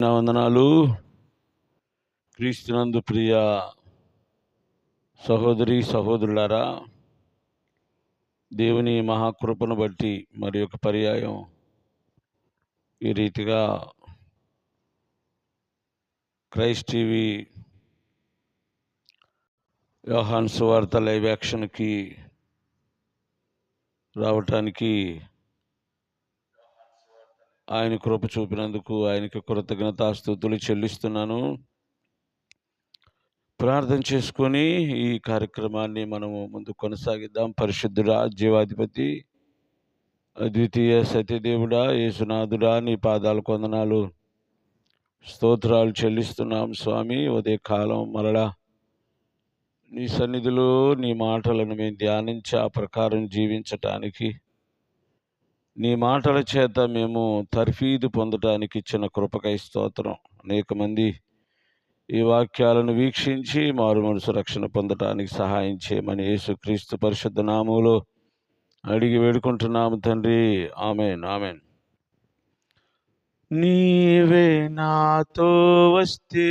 నా వందనాలు. క్రీస్తునందు ప్రియ సహోదరి సహోదరులారా దేవుని మహాకృపను బట్టి మరి ఒక పర్యాయం ఈ రీతిగా క్రైస్ట్ టీవీ వ్యవహాన్ సువార్త లైవ్ యాక్షన్కి రావటానికి ఆయన కృప చూపినందుకు ఆయనకి కృతజ్ఞతాస్థుతులు చెల్లిస్తున్నాను. ప్రార్థన చేసుకొని ఈ కార్యక్రమాన్ని మనము ముందు కొనసాగిద్దాం. పరిశుద్ధుడా జీవాధిపతి అద్వితీయ సత్యదేవుడా యేసునాథుడా నీ పాదాల కొందనాలు స్తోత్రాలు చెల్లిస్తున్నాం స్వామి. ఉదయ కాలం మరలా నీ సన్నిధిలో నీ మాటలను మేము ధ్యానించి ఆ ప్రకారం జీవించటానికి నీ మాటల చేత మేము తర్ఫీదు పొందటానికి ఇచ్చిన కృపకై స్తోత్రం. అనేక మంది ఈ వాక్యాలను వీక్షించి మారు మనసు రక్షణ పొందటానికి సహాయం చేయమని యేసుక్రీస్తు పరిశుద్ధ నామములో అడిగి వేడుకుంటున్నాము తండ్రి. Amen amen. నీవే నాతో వస్తే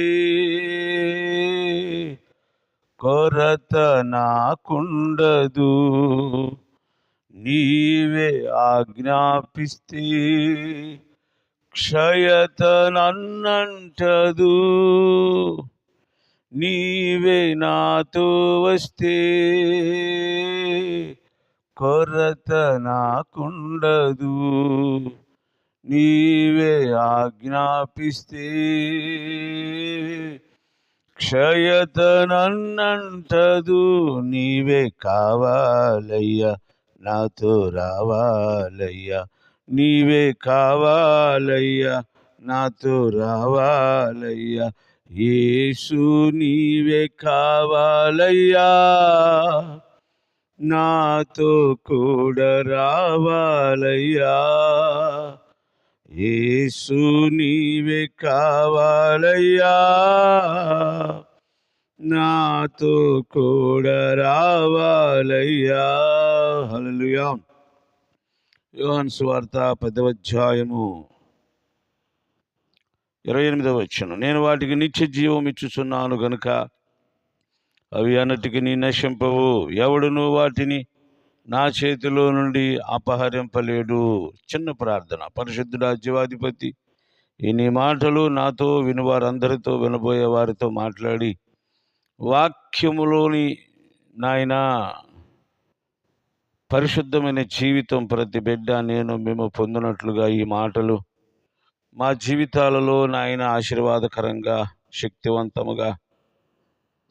కొరత నాకుండదు. నీవే ఆజ్ఞాపిస్తే క్షయత నన్నంటదు నీవే నాతో వస్తే కొరత నాకుండదు. నీవే ఆజ్ఞాపిస్తే క్షయత నన్నంటదు నీవే కావాలయ్యా నాతో రావాలయ్యా. నీవే కావాలయ్యా. నాతో రావాలయ్యా. యేసు నీవే కావాలయ్యా. నాతో కూడా రావాలయ్యా. యేసు నీవే కావాలయ్యా. నాతో కూడా రావాలయ్యా. హల్లెలూయా. యోహాన్ సువార్త పదవ అధ్యాయము ఇరవై ఎనిమిదవ వచ్చను నేను వాటికి నిత్య జీవం ఇచ్చుచున్నాను గనుక అవి అన్నటికి నీ నశింపవు. ఎవడును వాటిని నా చేతిలో నుండి అపహరింపలేడు. చిన్న ప్రార్థన. పరిశుద్ధుడా జీవాధిపతి ఈ నీ మాటలు నాతో వినువారందరితో వినబోయే వారితో మాట్లాడి వాక్యములోని నాయన పరిశుద్ధమైన జీవితం ప్రతి బిడ్డ నేను మేము పొందినట్లుగా ఈ మాటలు మా జీవితాలలో నాయన ఆశీర్వాదకరంగా శక్తివంతముగా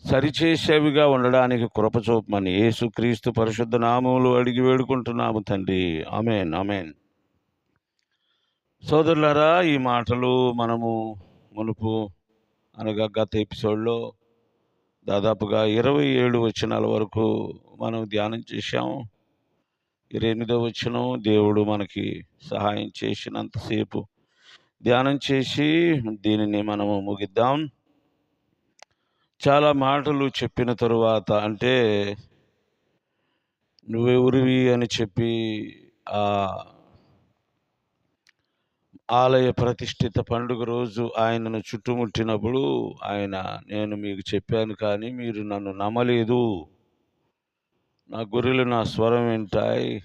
సరిచేసేవిగా ఉండడానికి కృపచూపమని యేసుక్రీస్తు పరిశుద్ధ నామములు అడిగి వేడుకుంటున్నాము తండ్రి. Amen amen. సోదరులారా ఈ మాటలు మనము మునుపు అనగా గత ఎపిసోడ్లో దాదాపుగా ఇరవై ఏడు వచనాల వరకు మనం ధ్యానం చేశాము ఇరవై ఎనిమిదో వచనం దేవుడు మనకి సహాయం చేసినంతసేపు ధ్యానం చేసి దీనిని మనము ముగిద్దాం. చాలా మాటలు చెప్పిన తరువాత అంటే నువ్వెవరివి అని చెప్పి ఆ ఆలయ ప్రతిష్ఠిత పండుగ రోజు ఆయనను చుట్టుముట్టినప్పుడు ఆయన నేను మీకు చెప్పాను కానీ మీరు నన్ను నమ్మలేదు. నా గొర్రెలు నా స్వరం వింటాయి.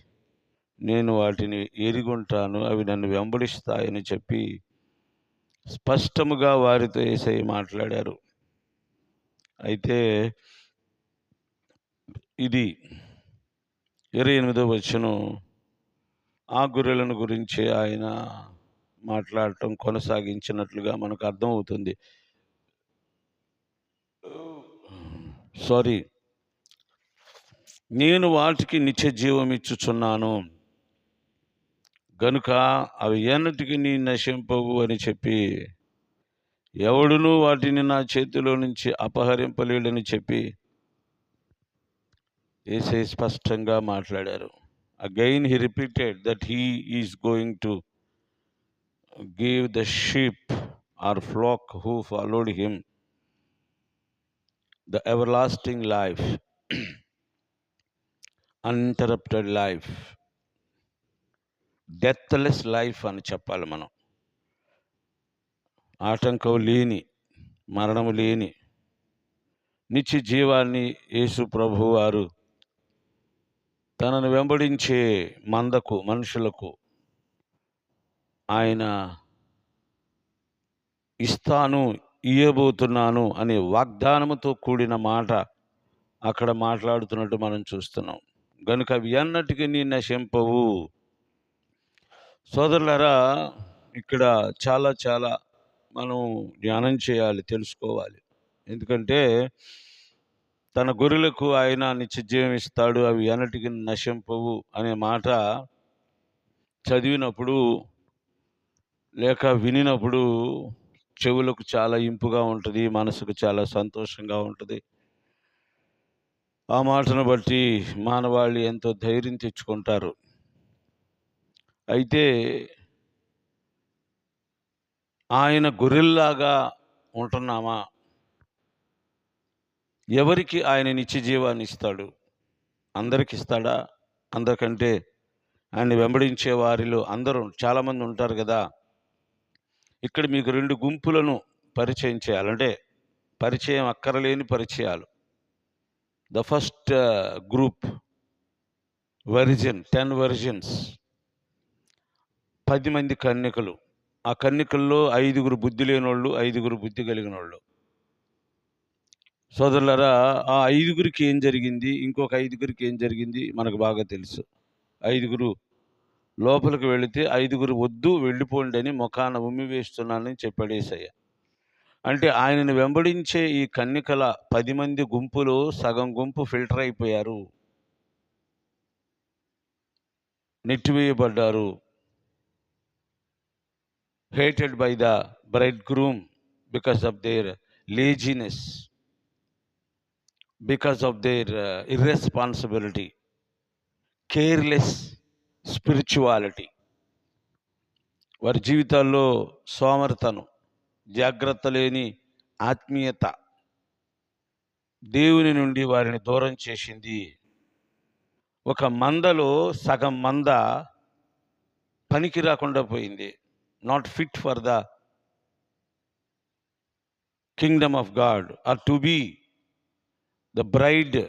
నేను వాటిని ఎరిగుంటాను. అవి నన్ను వెంబడిస్తాయని చెప్పి స్పష్టముగా వారితో ఏసై మాట్లాడారు. అయితే ఇది ఇరవై ఎనిమిదో వచ్చను ఆ గొర్రెలను గురించి ఆయన మాట్లాడటం కొనసాగించినట్లుగా మనకు అర్థమవుతుంది. సారీ. నేను వాటికి నిత్య జీవం ఇచ్చుచున్నాను. గనుక అవి ఎన్నటికి నీ నశింపవు అని చెప్పి ఎవడునూ వాటిని నా చేతిలో నుంచి అపహరింపలేడని చెప్పి ఏసై స్పష్టంగా మాట్లాడారు. Again he repeated that he is going to give the sheep or flock who followed him the ever lasting life uninterrupted life deathless life అని చెప్పాలి మనం. ఆటంకం లేని మరణము లేని నిత్య జీవాన్ని యేసు ప్రభు వారు తనను వెంబడించే మందకు మనుషులకు ఆయన ఇస్తాను ఇయ్యబోతున్నాను అనే వాగ్దానముతో కూడిన మాట అక్కడ మాట్లాడుతున్నట్టు మనం చూస్తున్నాం. గనుక అవి అన్నటికీ నీ నశింపవు. సోదరులరా ఇక్కడ చాలా చాలా మనం ధ్యానం చేయాలి తెలుసుకోవాలి. ఎందుకంటే తన గొర్రెలకు ఆయన నిత్యజీవం ఇస్తాడు అవి ఎన్నటికి నశింపవు అనే మాట చదివినప్పుడు లేక వినినప్పుడు చెవులకు చాలా ఇంపుగా ఉంటుంది మనసుకు చాలా సంతోషంగా ఉంటుంది. ఆ మాటను బట్టి మానవాళి ఎంతో ధైర్యం తెచ్చుకుంటారు. అయితే ఆయన గొర్రెల్లాగా ఉంటున్నామా? ఎవరికి ఆయన నిత్య జీవాన్ని ఇస్తాడు? అందరికి ఇస్తాడా? అందరికంటే ఆయన వెంబడించే వారిలో అందరూ చాలామంది ఉంటారు కదా? ఇక్కడ మీకు రెండు గుంపులను పరిచయం చేయాలంటే పరిచయం అక్కరలేని పరిచయాలు. The first group virgin ten virgins పది మంది కన్యకలు. ఆ కన్యకల్లో ఐదుగురు బుద్ధి లేనోళ్ళు ఐదుగురు బుద్ధి కలిగిన వాళ్ళు సోదరులరా ఆ ఐదుగురికి ఏం జరిగింది? ఇంకొక ఐదుగురికి ఏం జరిగింది? మనకు బాగా తెలుసు. ఐదుగురు లోపలికి వెళితే ఐదుగురు వద్దు వెళ్ళిపోండి అని ముఖాన ఉమ్మి వేస్తున్నానని చెప్పాడు ఏసయ్య. అంటే ఆయనను వెంబడించే ఈ కన్నికల పది మంది గుంపులో సగం గుంపు ఫిల్టర్ అయిపోయారు. నెట్టివేయబడ్డారు. Hated by the bridegroom because of their laziness because of their irresponsibility careless spirituality వారి జీవితాల్లో సోమరతను జాగ్రత్త లేని ఆత్మీయత దేవుని నుండి వారిని దూరం చేసింది. ఒక మందలో సగం మంద పనికి రాకుండా పోయింది. Not fit for the kingdom of God or to be the bride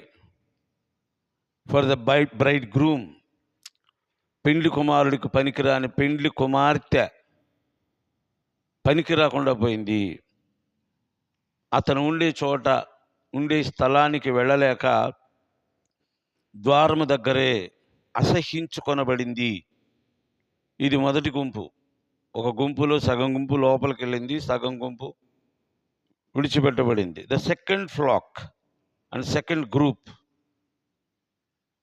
for the bridegroom పెండ్లి కుమారుడికి పనికిరాని పెండ్లి కుమార్తె పనికి రాకుండా పోయింది. అతను ఉండే చోట ఉండే స్థలానికి వెళ్ళలేక ద్వారము దగ్గరే అసహ్యించుకొనబడింది ఇది మొదటి గుంపు. ఒక గుంపులో సగం గుంపు లోపలికి వెళ్ళింది సగం గుంపు విడిచిపెట్టబడింది. The second flock and second group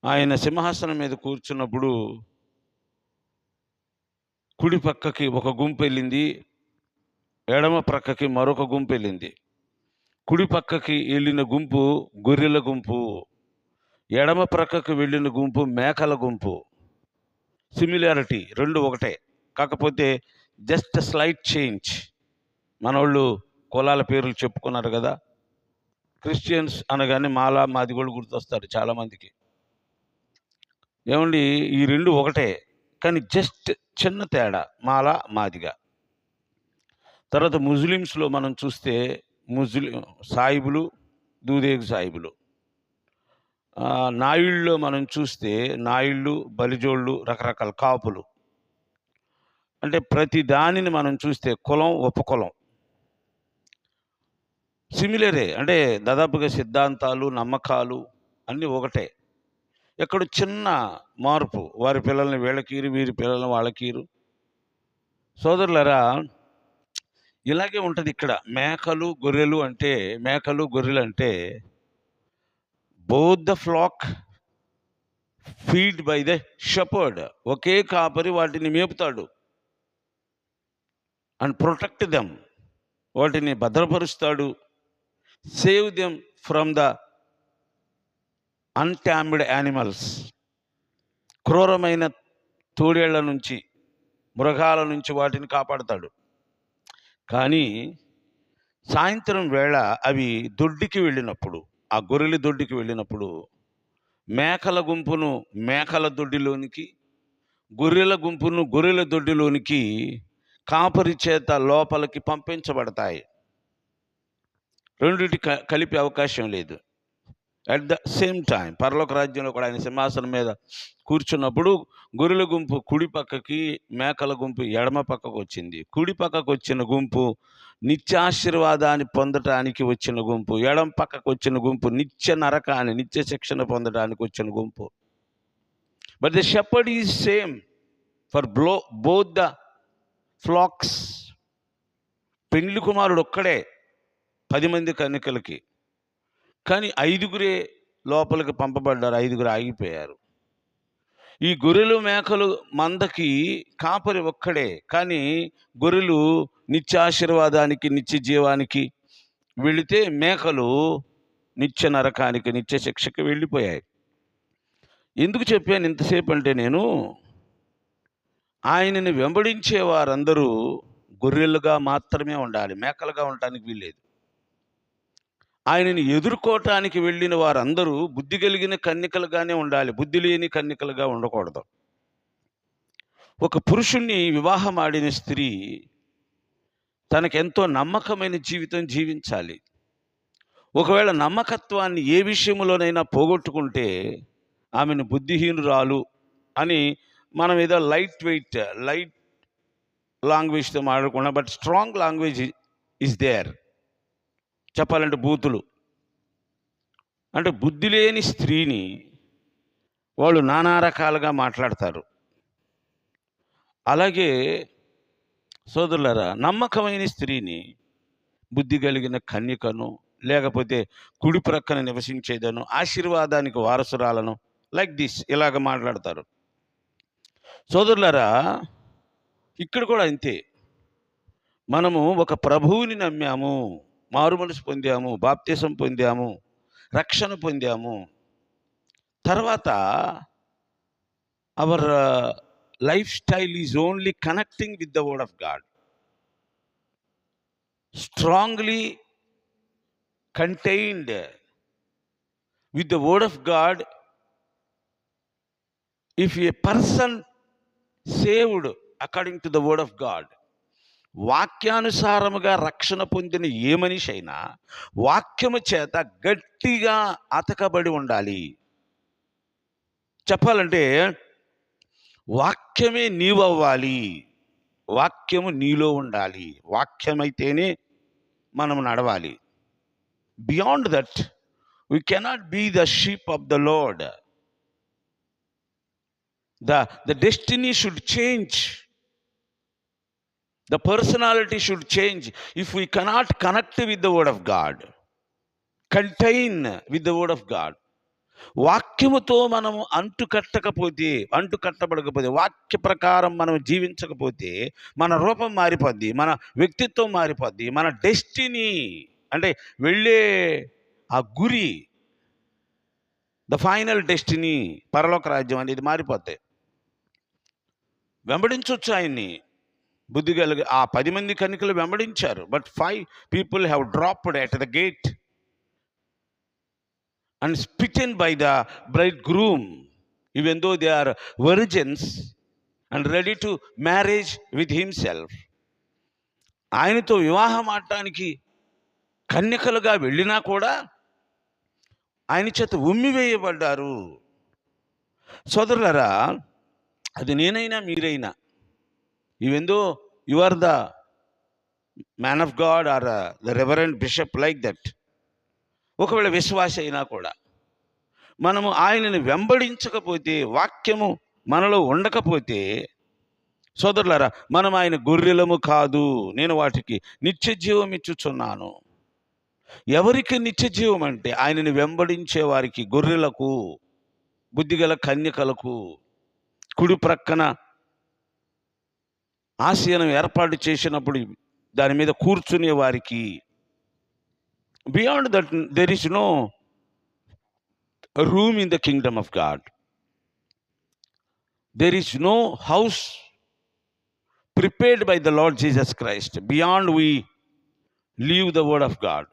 ఆయన సింహాసనం మీద కూర్చున్నప్పుడు కుడి పక్కకి ఒక గుంపు వెళ్ళింది ఎడమ ప్రక్కకి మరొక గుంపు వెళ్ళింది. కుడి పక్కకి వెళ్ళిన గుంపు గొర్రెల గుంపు ఎడమ ప్రక్కకి వెళ్ళిన గుంపు మేకల గుంపు. సిమిలారిటీ రెండు ఒకటే. కాకపోతే జస్ట్ స్లైట్ చేంజ్ మనోళ్ళు కులాల పేర్లు చెప్పుకున్నారు కదా. క్రిస్టియన్స్ అనగానే మాలా మాది కూడా గుర్తొస్తారు చాలామందికి. ఏమండి ఈ రెండు ఒకటే. కానీ జస్ట్ చిన్న తేడా మాల మాదిగా. తర్వాత ముస్లిమ్స్లో మనం చూస్తే ముస్లిం సాయిబులు దూదేగు సాయిబులు. నాయుళ్ళలో మనం చూస్తే నాయుళ్ళు బలిజోళ్ళు రకరకాల కాపులు. అంటే ప్రతి దానిని మనం చూస్తే కులం ఉపకులం సిమిలరే అంటే దాదాపుగా సిద్ధాంతాలు నమ్మకాలు అన్నీ ఒకటే. ఎక్కడ చిన్న మార్పు. వారి పిల్లల్ని వీళ్ళకీరు వీరి పిల్లల్ని వాళ్ళకీరు సోదరులరా ఇలాగే ఉంటుంది ఇక్కడ. మేకలు గొర్రెలు అంటే మేకలు గొర్రెలు అంటే both the flock feed by the shepherd. ఒకే కాపరి వాటిని మేపుతాడు. And protect them. వాటిని భద్రపరుస్తాడు. Save them from the untamed animals క్రూరమైన తోడేళ్ళ నుంచి మృగాల నుంచి వాటిని కాపాడతాడు. కానీ సాయంత్రం వేళ అవి దొడ్డికి వెళ్ళినప్పుడు ఆ గొర్రెల దొడ్డికి వెళ్ళినప్పుడు మేకల గుంపును మేకల దొడ్డిలోనికి గొర్రెల గుంపును గొర్రెల దొడ్డిలోనికి కాపరి చేత లోపలికి పంపించబడతాయి. రెండిటి క- కలిపే అవకాశం లేదు. అట్ ద సేమ్ టైం పరలోక రాజ్యంలో కూడా ఆయన సింహాసనం మీద కూర్చున్నప్పుడు గొర్రెల గుంపు కుడి పక్కకి మేకల గుంపు ఎడమ పక్కకు వచ్చింది. కుడి పక్కకు వచ్చిన గుంపు నిత్యాశీర్వాదాన్ని పొందటానికి వచ్చిన గుంపు ఎడమ పక్కకు వచ్చిన గుంపు నిత్య నరకాన్ని నిత్య శిక్షణ పొందడానికి వచ్చిన గుంపు. But the shepherd is same for blow both the flocks పెండ్లి కుమారుడు ఒక్కడే పది మంది కన్నికలకి. కానీ ఐదుగురే లోపలికి పంపబడ్డారు ఐదుగురు ఆగిపోయారు. ఈ గొర్రెలు మేకలు మందకి కాపరి ఒక్కడే కానీ గొర్రెలు నిత్యాశీర్వాదానికి నిత్య జీవానికి వెళితే మేకలు నిత్య నరకానికి నిత్య శిక్షకి వెళ్ళిపోయాయి. ఎందుకు చెప్పాను ఇంతసేపు అంటే నేను ఆయనని వెంబడించే వారందరూ గొర్రెలుగా మాత్రమే ఉండాలి మేకలుగా ఉండటానికి వీల్లేదు. ఆయనని ఎదుర్కోవటానికి వెళ్ళిన వారందరూ బుద్ధి కలిగిన కన్నికలుగానే ఉండాలి. బుద్ధి లేని కన్నికలుగా ఉండకూడదు. ఒక పురుషుణ్ణి వివాహం ఆడిన స్త్రీ తనకెంతో నమ్మకమైన జీవితం జీవించాలి. ఒకవేళ నమ్మకత్వాన్ని ఏ విషయంలోనైనా పోగొట్టుకుంటే ఆమెను బుద్ధిహీనురాలు అని మనం ఏదో లైట్ వెయిట్ లైట్ లాంగ్వేజ్తో మాట్లాడకుండా but strong language is there. చెప్పాలంటే బూతులు. అంటే బుద్ధి లేని స్త్రీని వాళ్ళు నానా రకాలుగా మాట్లాడతారు. అలాగే సోదరులరా నమ్మకమైన స్త్రీని బుద్ధి కలిగిన కన్యకను లేకపోతే కుడి ప్రక్కన నివసించేదను ఆశీర్వాదానికి వారసురాలను లైక్ దిస్ ఇలాగ మాట్లాడతారు. సోదరులరా ఇక్కడ కూడా అంతే. మనము ఒక ప్రభువుని నమ్మాము. మారుమనసు పొందాము బాప్తీసం పొందాము రక్షణ పొందాము. తర్వాత our life style is only connecting with the word of God. Strongly contained with the word of God. If a person saved according to the word of God వాక్యానుసారముగా రక్షణ పొందిన ఏ మనిషి అయినా వాక్యము చేత గట్టిగా అతకబడి ఉండాలి. చెప్పాలంటే వాక్యమే నీవవ్వాలి. వాక్యము నీలో ఉండాలి. వాక్యమైతేనే మనం నడవాలి. Beyond that we cannot be the sheep of the Lord the the destiny should change. The personality should change if we cannot connect with the word of God contain with the word of God వాక్యముతో మనము అంటు కట్టకపోతే అంటు కట్టబడకపోతే వాక్య ప్రకారం మనం జీవించకపోతే మన రూపం మారిపోద్ది మన వ్యక్తిత్వం మారిపోద్ది మన డెస్టినీ అంటే వెళ్ళే ఆ గురి ద ఫైనల్ డెస్టినీ పరలోక రాజ్యం అనేది మారిపోతాయి వెంబడించవచ్చు ఆయన్ని. బుద్ధి కలిగి ఆ పది మంది కనికలు వెంబడించారు. But five people have dropped at the gate and spitten by the bridegroom even though they are virgins and ready to marriage with himself ఆయనతో వివాహం ఆడటానికి కన్యకలుగా వెళ్ళినా కూడా ఆయన చేత ఉమ్మివేయబడ్డారు. సోదరులరా అది నేనైనా మీరైనా even though you are the man of God or the reverend bishop like that ఒకవేళ విశ్వాస అయినా కూడా మనము ఆయనని వెంబడించకపోతే వాక్యము మనలో ఉండకపోతే సోదరులారా మనం ఆయన గొర్రెలము కాదు. నేను వాటికి నిత్య జీవం ఇచ్చుచున్నాను. ఎవరికి నిత్య జీవం అంటే ఆయనని వెంబడించే వారికి గొర్రెలకు బుద్ధిగల కన్యకలకు కుడి ప్రక్కన ఆశయనం ఏర్పాటు చేసినప్పుడు దాని మీద కూర్చునే వారికి beyond that there is no room in the kingdom of God. There is no house prepared by the Lord Jesus Christ. Beyond we leave the word of God.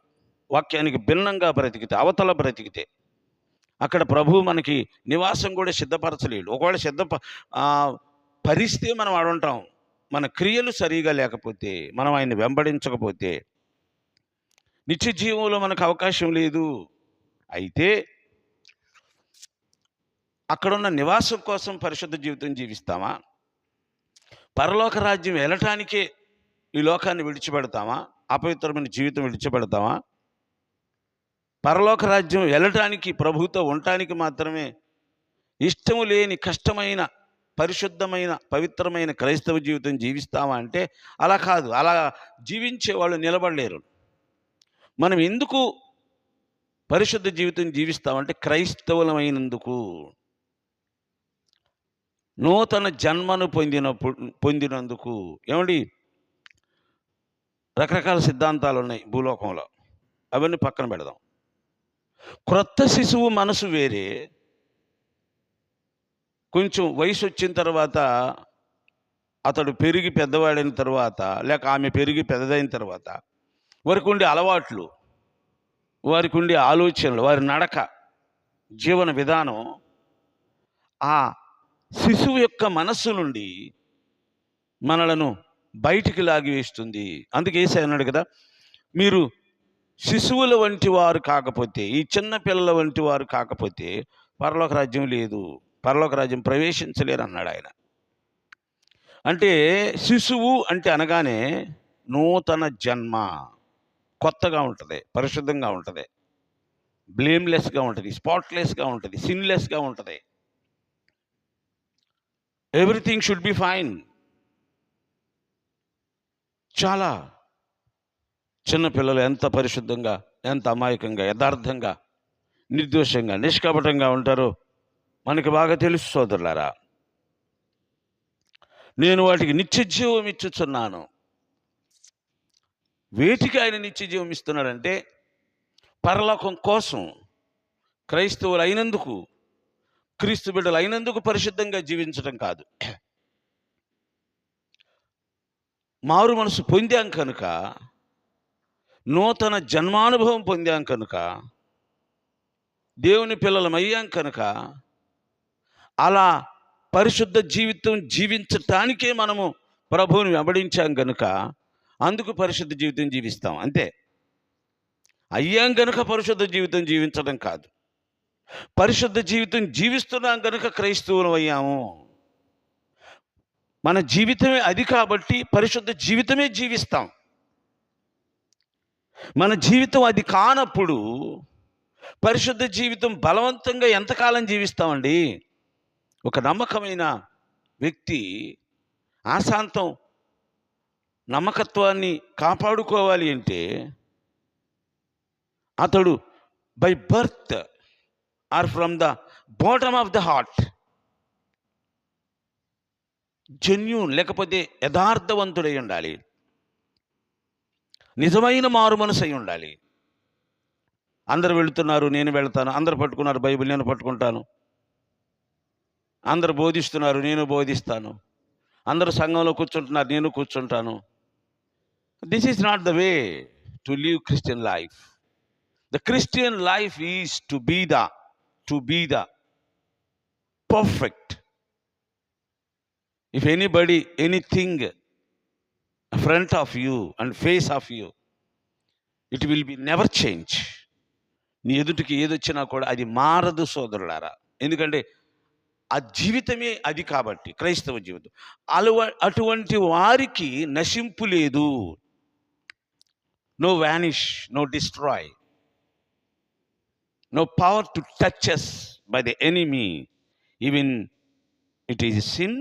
వాక్యానికి భిన్నంగా బ్రతికితే అవతల బ్రతికితే అక్కడ ప్రభు మనకి నివాసం కూడా సిద్ధపరచలేడు. ఒకవేళ సిద్ధ పరిస్తే మనం అడుంటాం మన క్రియలు సరిగా లేకపోతే మనం ఆయన వెంబడించకపోతే నిత్య జీవంలో మనకు అవకాశం లేదు. అయితే అక్కడున్న నివాసం కోసం పరిశుద్ధ జీవితం జీవిస్తామా? పరలోక రాజ్యం వెళ్ళటానికే ఈ లోకాన్ని విడిచిపెడతామా? అపవిత్రమైన జీవితం విడిచిపెడతామా? పరలోక రాజ్యం వెళ్ళటానికి ప్రభుతో ఉండటానికి మాత్రమే ఇష్టము లేని కష్టమైన పరిశుద్ధమైన పవిత్రమైన క్రైస్తవ జీవితం జీవిస్తామా అంటే అలా కాదు. అలా జీవించే వాళ్ళు నిలబడలేరు. మనం ఎందుకు పరిశుద్ధ జీవితం జీవిస్తామంటే క్రైస్తవులమైనందుకు. నూతన జన్మను పొందినప్పుడు పొందినందుకు. ఏమండి? రకరకాల సిద్ధాంతాలు ఉన్నాయి భూలోకంలో. అవన్నీ పక్కన పెడదాం. క్రొత్త శిశువు మనసు వేరే కొంచెం వయసు వచ్చిన తర్వాత అతడు పెరిగి పెద్దవాడైన తర్వాత లేక ఆమె పెరిగి పెద్దదైన తర్వాత వారికి ఉండే అలవాట్లు వారికి ఉండే ఆలోచనలు వారి నడక జీవన విధానం ఆ శిశువు యొక్క మనస్సు నుండి మనలను బయటికి లాగివేస్తుంది అందుకే ఏసై అన్నాడు కదా మీరు శిశువుల వంటి వారు కాకపోతే ఈ చిన్న పిల్లల వంటి వారు కాకపోతే పరలోక రాజ్యం లేదు. పరలోక రాజ్యం ప్రవేశించలేరు అన్నాడు ఆయన. అంటే శిశువు అంటే అనగానే నూతన జన్మ కొత్తగా ఉంటుంది పరిశుద్ధంగా ఉంటుంది బ్లేమ్లెస్గా ఉంటుంది స్పాట్లెస్గా ఉంటుంది సిన్లెస్గా ఉంటుంది. ఎవ్రీథింగ్ షుడ్ బి ఫైన్ చాలా చిన్నపిల్లలు ఎంత పరిశుద్ధంగా ఎంత అమాయకంగా యథార్థంగా నిర్దోషంగా నిష్కపటంగా ఉంటారో మనకి బాగా తెలుసు సోదరులారా. నేను వాటికి నిత్య జీవం ఇచ్చుచున్నాను. వేటికి ఆయన నిత్య జీవం ఇస్తున్నాడంటే పరలోకం కోసం క్రైస్తవులు అయినందుకు క్రీస్తు బిడ్డలు అయినందుకు పరిశుద్ధంగా జీవించడం కాదు. మారు మనసు పొందాం కనుక నూతన జన్మానుభవం పొందాం కనుక దేవుని పిల్లలం అయ్యాం కనుక అలా పరిశుద్ధ జీవితం జీవించటానికే మనము ప్రభువుని వెంబడించాం కనుక అందుకు పరిశుద్ధ జీవితం జీవిస్తాం. అంతే. అయ్యాం కనుక పరిశుద్ధ జీవితం జీవించడం కాదు. పరిశుద్ధ జీవితం జీవిస్తున్నాం కనుక క్రైస్తవులు అయ్యాము. మన జీవితమే అది కాబట్టి పరిశుద్ధ జీవితమే జీవిస్తాం. మన జీవితం అది కానప్పుడు పరిశుద్ధ జీవితం బలవంతంగా ఎంతకాలం జీవిస్తామండి? ఒక నమ్మకమైన వ్యక్తి ఆశాంతం నమ్మకత్వాన్ని కాపాడుకోవాలి అంటే అతడు by birth or from the bottom of the heart genuine లేకపోతే యథార్థవంతుడై ఉండాలి. నిజమైన మారు మనసు అయి ఉండాలి. అందరు వెళుతున్నారు నేను వెళ్తాను అందరు పట్టుకున్నారు బైబిల్ నేను పట్టుకుంటాను. అందరు బోధిస్తున్నారు నేను బోధిస్తాను. అందరూ సంఘంలో కూర్చుంటున్నారు నేను కూర్చుంటాను. This is not the way to live Christian life the Christian life is to be the to be the perfect if anybody anything front of you and face of you it will be never change నీ ఎదుటికి ఏదొచ్చినా కూడా అది మారదు సోదరులారా. ఎందుకంటే ఆ జీవితమే అది కాబట్టి క్రైస్తవ జీవితం. అలవ అటువంటి వారికి నశింపు లేదు. No vanish no destroy no power to touches by the enemy even it is sin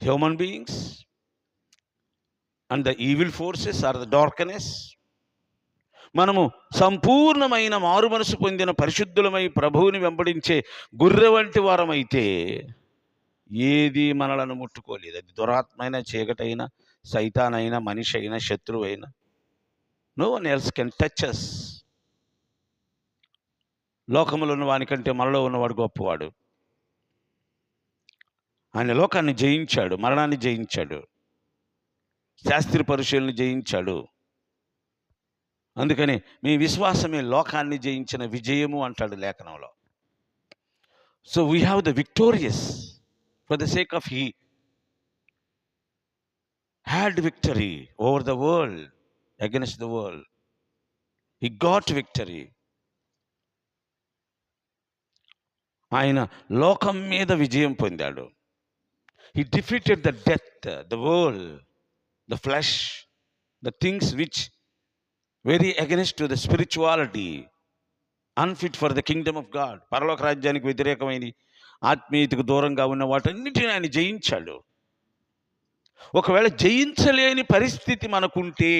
human beings and the evil forces or the darkness మనము సంపూర్ణమైన మారు మనసు పొందిన పరిశుద్ధులమై ప్రభువుని వెంబడించే గుర్రె వంటి వారమైతే ఏది మనలను ముట్టుకోలేదు. అది దురాత్మైన చీకటైన సైతానైనా మనిషి అయినా శత్రువు అయినా no one else can touch లోకములో ఉన్న వానికంటే మనలో ఉన్నవాడు గొప్పవాడు. ఆయన లోకాన్ని జయించాడు మరణాన్ని జయించాడు. శాస్త్రి పరుషుల్ని జయించాడు. అందుకని మీ విశ్వాసమే లోకాన్ని జయించిన విజయము అంటాడు లేఖనంలో. So we have the victorious for the sake of he had victory over the world against the world he got victory ఆయన లోకం మీద విజయం పొందాడు. He defeated the death the world the flesh the things which very against to the spirituality unfit for the kingdom of God పరలోక రాజ్యానికి వ్యతిరేకమైనది ఆత్మీయతకు దూరంగా ఉన్న వాటన్నిటిని ఆయన జయించాడు. ఒకవేళ జయించలేని పరిస్థితి మనకుంటే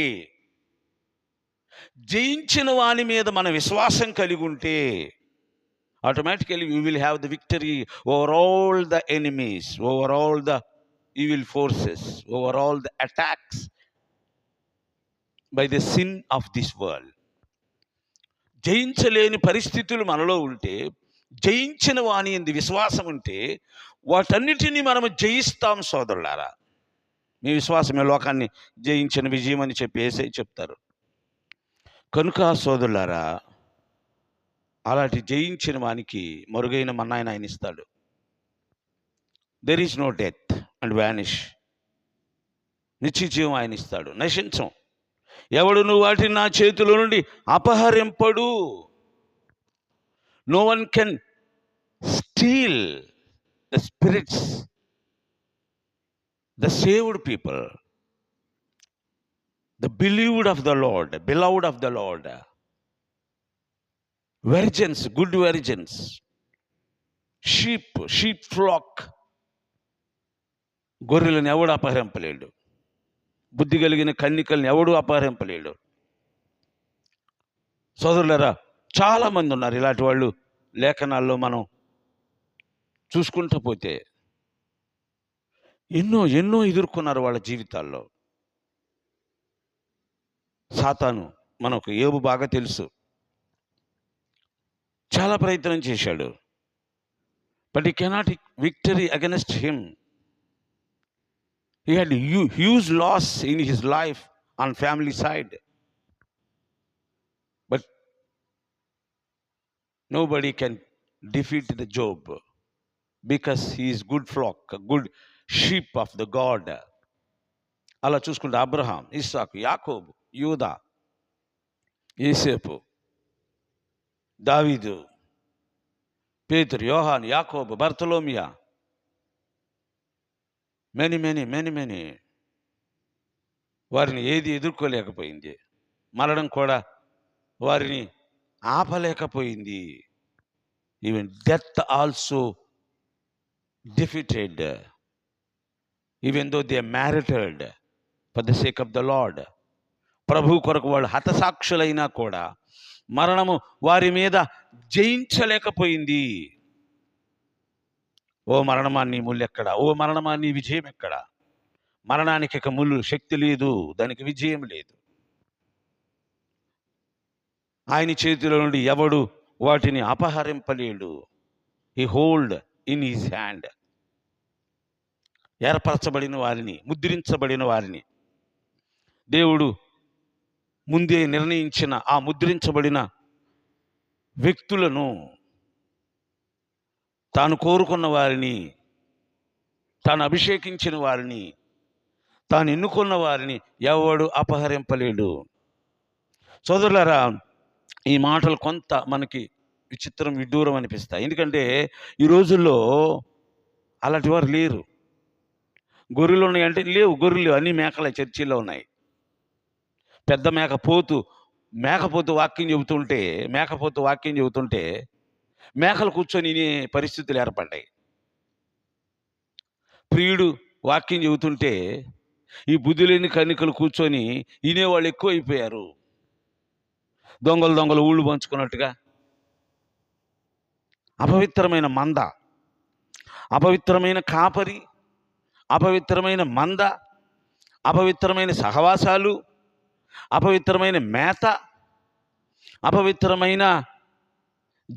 జయించిన వాని మీద మన విశ్వాసం కలిగి ఉంటే automatically you will have the victory over all the enemies over all the evil forces over all the attacks by the sin of this world జయించలేని పరిస్థితులు మనలో ఉంటే జయించిన వాణి ఎందు విశ్వాసం ఉంటే వాటన్నిటినీ మనము జయిస్తాం సోదరులారా. మీ విశ్వాసమే లోకాన్ని జయించిన విజయం అని చెప్పేసి చెప్తారు. కనుక సోదరులారా అలాంటి జయించిన వానికి మరుగైన మన్నాయన ఆయన ఇస్తాడు. There is no death and vanish నిత్య జీవం ఆయన ఇస్తాడు. నశించం. ఎవడు నువ్వు వాటిని నా చేతిలో నుండి అపహరింపడు? No one can steal the spirits the saved people the believed of the Lord beloved of the Lord virgins good virgins sheep sheep flock గొర్రెలను ఎవడు అపహరింపలేడు? బుద్ధి కలిగిన కన్నికల్ని ఎవడు అపహరింపలేడు. సోదరులరా చాలామంది ఉన్నారు ఇలాంటి వాళ్ళు లేఖనాల్లో మనం చూసుకుంటూ పోతే. ఎన్నో ఎన్నో ఎదుర్కొన్నారు వాళ్ళ జీవితాల్లో. సాతాను మనకు ఏబు బాగా తెలుసు. చాలా ప్రయత్నం చేశాడు. But he cannot victory against him he had hu- huge loss in his life on family side but nobody can defeat the job because he is good flock a good sheep of the god అలా చూసుకుంటే Abraham ఇస్సాకు యాకోబు యూదా ఏసేపు దావీదు పేతురు యోహాన్ యాకోబు బర్తలోమియా many many many many. వారిని ఏది ఎదుర్కోలేకపోయింది. మరణం కూడా వారిని ఆపలేకపోయింది. Even death also defeated even though they martyred for the sake of the Lord ప్రభు కొరకు వాళ్ళు హతసాక్షులైనా కూడా మరణము వారి మీద జయించలేకపోయింది. ఓ మరణమా నీ ముళ్ళు ఎక్కడ ఓ మరణమా నీ విజయం ఎక్కడ మరణానికి ఇక ముళ్ళు శక్తి లేదు దానికి విజయం లేదు. ఆయన చేతిలో నుండి ఎవడు వాటిని అపహరింపలేడు? ఈ హోల్డ్ ఇన్ హిస్ హ్యాండ్ ఏర్పరచబడిన వారిని ముద్రించబడిన వారిని. దేవుడు ముందే నిర్ణయించిన ఆ ముద్రించబడిన వ్యక్తులను తాను కోరుకున్న వారిని తాను అభిషేకించిన వారిని తాను ఎన్నుకున్న వారిని ఎవడు అపహరింపలేడు. సోదరులరా ఈ మాటలు కొంత మనకి విచిత్రం విడ్డూరం అనిపిస్తాయి. ఎందుకంటే ఈ రోజుల్లో అలాంటి వారు లేరు. గొర్రెలు ఉన్నాయంటే లేవు. గొర్రెలు అన్ని మేకలే చర్చిలో ఉన్నాయి. పెద్ద మేకపోతు మేకపోతు వాక్యం చెబుతుంటే మేకపోతు వాక్యం చెబుతుంటే మేకలు కూర్చొని వినే పరిస్థితులు ఏర్పడ్డాయి. ప్రియుడు వాక్యం చెబుతుంటే ఈ బుద్ధి లేని కన్నికలు కూర్చొని వినేవాళ్ళు ఎక్కువ అయిపోయారు దొంగలు దొంగలు ఊళ్ళు పంచుకున్నట్టుగా. అపవిత్రమైన మంద అపవిత్రమైన కాపరి అపవిత్రమైన మంద అపవిత్రమైన సహవాసాలు అపవిత్రమైన మేత అపవిత్రమైన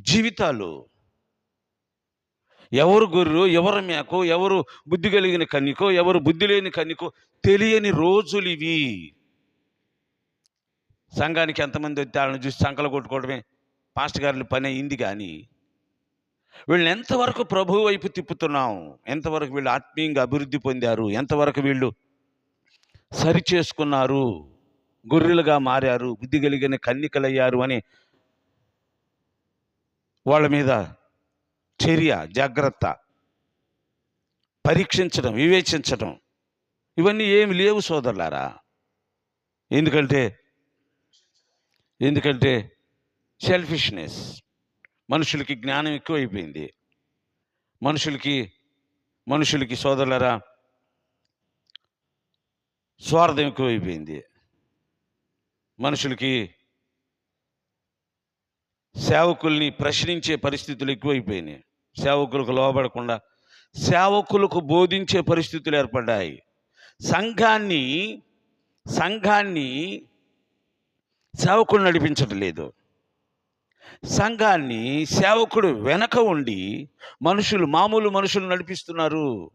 జీవితాలు. ఎవరు గొర్రు ఎవరు మేకో ఎవరు బుద్ధి కలిగిన కన్నికో ఎవరు బుద్ధి లేని కన్నికో తెలియని రోజులు ఇవి. సంఘానికి ఎంతమంది వచ్చి వాళ్ళని చూసి సంకలు కొట్టుకోవడమే పాస్టర్ గారులు పని అయింది కానీ వీళ్ళని ఎంతవరకు ప్రభు వైపు తిప్పుతున్నాం ఎంతవరకు వీళ్ళు ఆత్మీయంగా అభివృద్ధి పొందారు ఎంతవరకు వీళ్ళు సరి చేసుకున్నారు గొర్రెలుగా మారారు బుద్ధి కలిగిన కన్నికలయ్యారు అని వాళ్ళ మీద చర్య జాగ్రత్త పరీక్షించడం వివేచించడం ఇవన్నీ ఏమి లేవు సోదరులారా. ఎందుకంటే ఎందుకంటే సెల్ఫిష్నెస్ మనుషులకి జ్ఞానం ఎక్కువైపోయింది. మనుషులకి మనుషులకి సోదరులరా స్వార్థం ఎక్కువైపోయింది. మనుషులకి సేవకుల్ని ప్రశ్నించే పరిస్థితులు ఎక్కువైపోయినాయి. సేవకులకు లోబడకుండా సేవకులకు బోధించే పరిస్థితులు ఏర్పడ్డాయి. సంఘాన్ని సంఘాన్ని సేవకుడు నడిపించడం లేదు. సంఘాన్ని సేవకుడు వెనక ఉండి మనుషులు మామూలు మనుషులు నడిపిస్తున్నారు.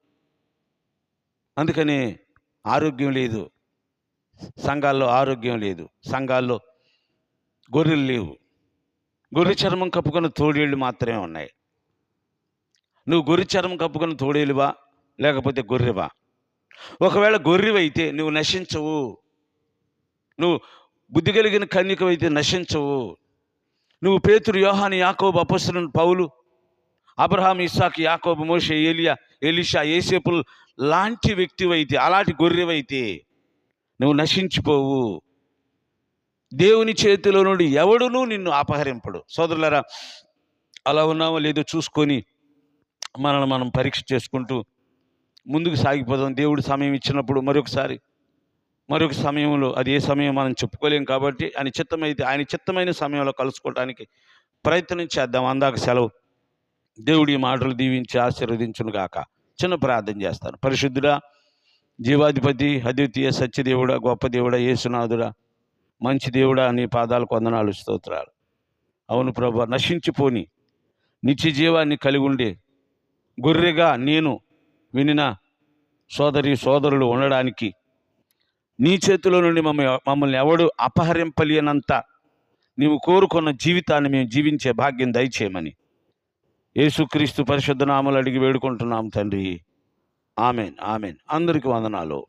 అందుకని ఆరోగ్యం లేదు. సంఘాల్లో ఆరోగ్యం లేదు. సంఘాల్లో గొర్రెలు లేవు. గొర్రె చర్మం కప్పుకున్న తోడేళ్ళు మాత్రమే ఉన్నాయి. నువ్వు గొర్రె చర్మం కప్పుకున్న తోడేలువా లేకపోతే గొర్రెవా ఒకవేళ గొర్రెవైతే నువ్వు నశించవు. నువ్వు బుద్ధి కలిగిన కన్యకవైతే నశించవు. నువ్వు పేతురు యోహాని యాకోబు అపస్తులను పౌలు అబ్రహాం ఇస్సాక్ యాకోబు మోషే ఏలియా ఎలిషా ఏసేపుల్ లాంటి వ్యక్తివైతే అలాంటి గొర్రెవైతే నువ్వు నశించిపోవు. దేవుని చేతిలో నుండి ఎవడునూ నిన్ను అపహరింపడు. సోదరులరా అలా ఉన్నామో లేదో చూసుకొని మనల్ని మనం పరీక్ష చేసుకుంటూ ముందుకు సాగిపోదాం. దేవుడు సమయం ఇచ్చినప్పుడు మరొకసారి మరొక సమయంలో అది ఏ సమయం మనం చెప్పుకోలేం కాబట్టి ఆయన చిత్తమైతే ఆయన చిత్తమైన సమయంలో కలుసుకోవటానికి ప్రయత్నం చేద్దాం. అందాక సెలవు. దేవుడి మాటలు దీవించి ఆశీర్వదించును గాక. చిన్న ప్రార్థన చేస్తాను. పరిశుద్ధుడా జీవాధిపతి అద్వితీయ సత్యదేవుడా గొప్ప దేవుడా యేసునాథుడా మంచి దేవుడా నీ పాదాలకు వందనాలు స్తోత్రాలు. అవును ప్రభు నశించిపోని నిత్య జీవాన్ని కలిగి ఉండే గొర్రెగా నేను వినిన సోదరి సోదరులు ఉండడానికి నీ చేతిలో నుండి మమ్మల్ని మమ్మల్ని ఎవడు అపహరింపలేనంత నీవు కోరుకున్న జీవితాన్ని మేము జీవించే భాగ్యం దయచేయమని యేసుక్రీస్తు పరిశుద్ధ నామలు అడిగి వేడుకుంటున్నాం తండ్రి. Amen amen. అందరికీ వందనాలు.